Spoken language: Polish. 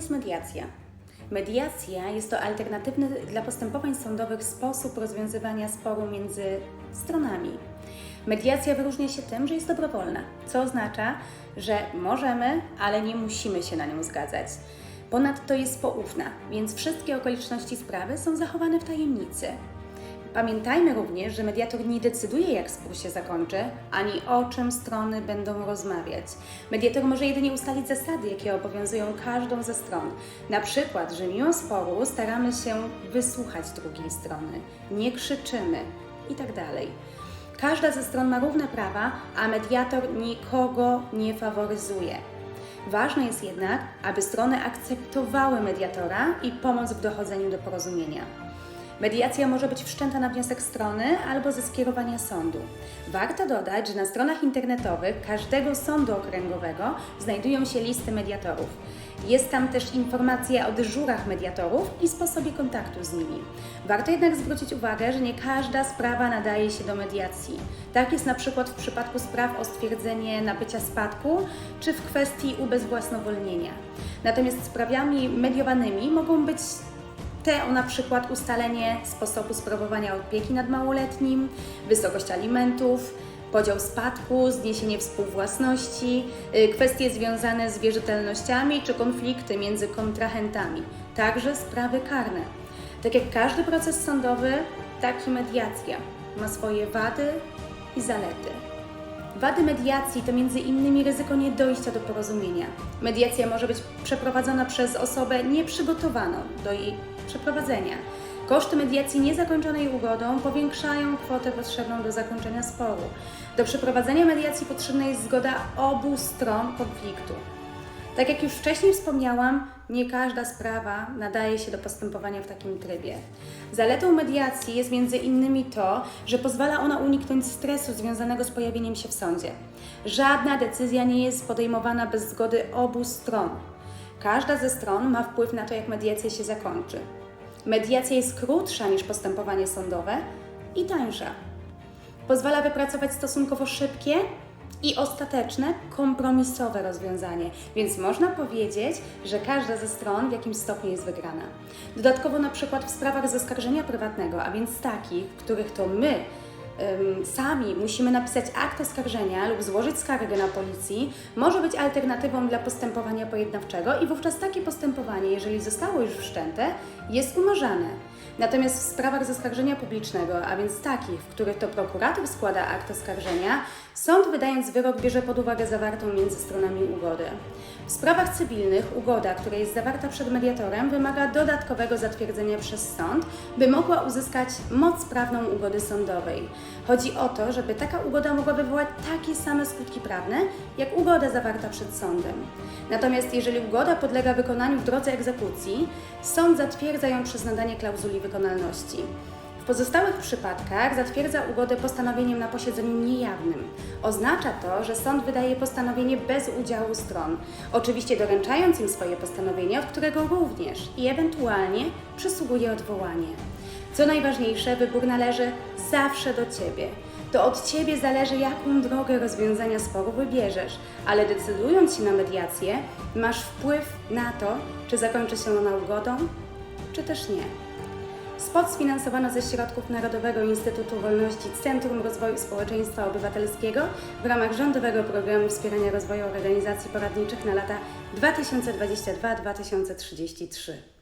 jest mediacja? Mediacja jest to alternatywny dla postępowań sądowych sposób rozwiązywania sporu między stronami. Mediacja wyróżnia się tym, że jest dobrowolna, co oznacza, że możemy, ale nie musimy się na nią zgadzać. Ponadto jest poufna, więc wszystkie okoliczności sprawy są zachowane w tajemnicy. Pamiętajmy również, że mediator nie decyduje, jak spór się zakończy, ani o czym strony będą rozmawiać. Mediator może jedynie ustalić zasady, jakie obowiązują każdą ze stron. Na przykład, że mimo sporu staramy się wysłuchać drugiej strony, nie krzyczymy itd. Każda ze stron ma równe prawa, a mediator nikogo nie faworyzuje. Ważne jest jednak, aby strony akceptowały mediatora i pomoc w dochodzeniu do porozumienia. Mediacja może być wszczęta na wniosek strony albo ze skierowania sądu. Warto dodać, że na stronach internetowych każdego sądu okręgowego znajdują się listy mediatorów. Jest tam też informacja o dyżurach mediatorów i sposobie kontaktu z nimi. Warto jednak zwrócić uwagę, że nie każda sprawa nadaje się do mediacji. Tak jest na przykład w przypadku spraw o stwierdzenie nabycia spadku czy w kwestii ubezwłasnowolnienia. Natomiast sprawami mediowanymi mogą być te o na przykład ustalenie sposobu sprawowania opieki nad małoletnim, wysokość alimentów, podział spadku, zniesienie współwłasności, y, kwestie związane z wierzytelnościami czy konflikty między kontrahentami, także sprawy karne. Tak jak każdy proces sądowy, tak i mediacja ma swoje wady i zalety. Wady mediacji to m.in. ryzyko niedojścia do porozumienia. Mediacja może być przeprowadzona przez osobę nieprzygotowaną do jej przeprowadzenia. Koszty mediacji niezakończonej ugodą powiększają kwotę potrzebną do zakończenia sporu. Do przeprowadzenia mediacji potrzebna jest zgoda obu stron konfliktu. Tak jak już wcześniej wspomniałam, nie każda sprawa nadaje się do postępowania w takim trybie. Zaletą mediacji jest między innymi to, że pozwala ona uniknąć stresu związanego z pojawieniem się w sądzie. Żadna decyzja nie jest podejmowana bez zgody obu stron. Każda ze stron ma wpływ na to, jak mediacja się zakończy. Mediacja jest krótsza niż postępowanie sądowe i tańsza. Pozwala wypracować stosunkowo szybkie i ostateczne, kompromisowe rozwiązanie, więc można powiedzieć, że każda ze stron w jakimś stopniu jest wygrana. Dodatkowo na przykład w sprawach zaskarżenia prywatnego, a więc takich, w których to my sami musimy napisać akt oskarżenia lub złożyć skargę na policji, może być alternatywą dla postępowania pojednawczego i wówczas takie postępowanie, jeżeli zostało już wszczęte, jest umarzane. Natomiast w sprawach zaskarżenia publicznego, a więc takich, w których to prokurator składa akt oskarżenia, sąd wydając wyrok bierze pod uwagę zawartą między stronami ugodę. W sprawach cywilnych ugoda, która jest zawarta przed mediatorem, wymaga dodatkowego zatwierdzenia przez sąd, by mogła uzyskać moc prawną ugody sądowej. Chodzi o to, żeby taka ugoda mogła wywołać takie same skutki prawne, jak ugoda zawarta przed sądem. Natomiast jeżeli ugoda podlega wykonaniu w drodze egzekucji, sąd zatwierdza ją przez nadanie klauzuli wykonalności. W pozostałych przypadkach zatwierdza ugodę postanowieniem na posiedzeniu niejawnym. Oznacza to, że sąd wydaje postanowienie bez udziału stron, oczywiście doręczając im swoje postanowienie, od którego również i ewentualnie przysługuje odwołanie. Co najważniejsze, wybór należy zawsze do Ciebie. To od Ciebie zależy, jaką drogę rozwiązania sporu wybierzesz, ale decydując się na mediację, masz wpływ na to, czy zakończy się ona ugodą, czy też nie. Spot sfinansowano ze środków Narodowego Instytutu Wolności Centrum Rozwoju Społeczeństwa Obywatelskiego w ramach rządowego programu wspierania rozwoju organizacji poradniczych na lata 2022-2033.